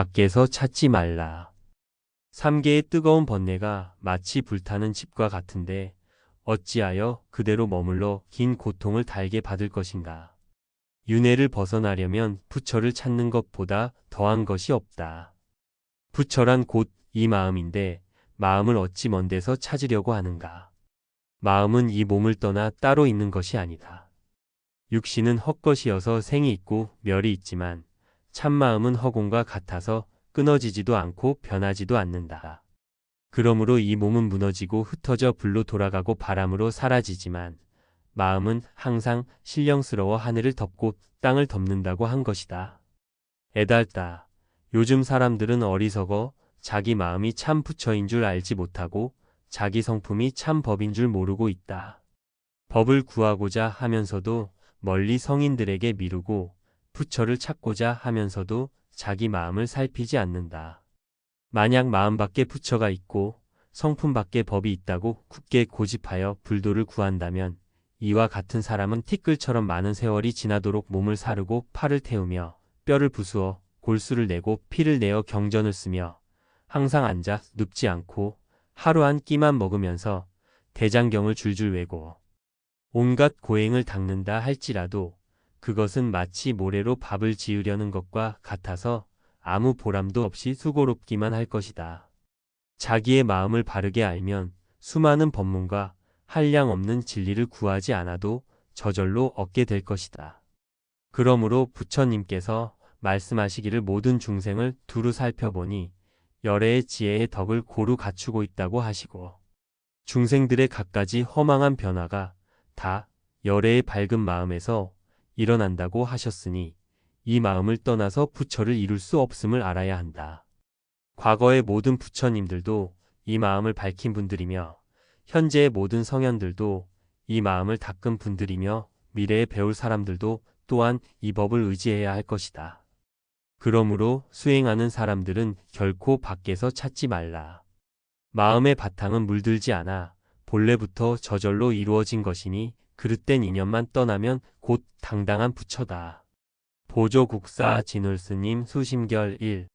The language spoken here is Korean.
밖에서 찾지 말라. 삼계의 뜨거운 번뇌가 마치 불타는 집과 같은데 어찌하여 그대로 머물러 긴 고통을 달게 받을 것인가. 윤회를 벗어나려면 부처를 찾는 것보다 더한 것이 없다. 부처란 곧 이 마음인데 마음을 어찌 먼 데서 찾으려고 하는가. 마음은 이 몸을 떠나 따로 있는 것이 아니다. 육신은 헛것이어서 생이 있고 멸이 있지만 참마음은 허공과 같아서 끊어지지도 않고 변하지도 않는다. 그러므로 이 몸은 무너지고 흩어져 불로 돌아가고 바람으로 사라지지만 마음은 항상 신령스러워 하늘을 덮고 땅을 덮는다고 한 것이다. 애달다. 요즘 사람들은 어리석어 자기 마음이 참 부처인 줄 알지 못하고 자기 성품이 참 법인 줄 모르고 있다. 법을 구하고자 하면서도 멀리 성인들에게 미루고 부처를 찾고자 하면서도 자기 마음을 살피지 않는다. 만약 마음 밖에 부처가 있고 성품 밖에 법이 있다고 굳게 고집하여 불도를 구한다면 이와 같은 사람은 티끌처럼 많은 세월이 지나도록 몸을 사르고 팔을 태우며 뼈를 부수어 골수를 내고 피를 내어 경전을 쓰며 항상 앉아 눕지 않고 하루 한 끼만 먹으면서 대장경을 줄줄 외고 온갖 고행을 닦는다 할지라도 그것은 마치 모래로 밥을 지으려는 것과 같아서 아무 보람도 없이 수고롭기만 할 것이다. 자기의 마음을 바르게 알면 수많은 법문과 한량 없는 진리를 구하지 않아도 저절로 얻게 될 것이다. 그러므로 부처님께서 말씀하시기를 모든 중생을 두루 살펴보니 열애의 지혜의 덕을 고루 갖추고 있다고 하시고 중생들의 갖가지 허망한 변화가 다 열애의 밝은 마음에서 일어난다고 하셨으니 이 마음을 떠나서 부처를 이룰 수 없음을 알아야 한다. 과거의 모든 부처님들도 이 마음을 밝힌 분들이며 현재의 모든 성현들도 이 마음을 닦은 분들이며 미래에 배울 사람들도 또한 이 법을 의지해야 할 것이다. 그러므로 수행하는 사람들은 결코 밖에서 찾지 말라. 마음의 바탕은 물들지 않아 본래부터 저절로 이루어진 것이니 그릇된 인연만 떠나면 곧 당당한 부처다. 보조국사 진울스님 수심결 1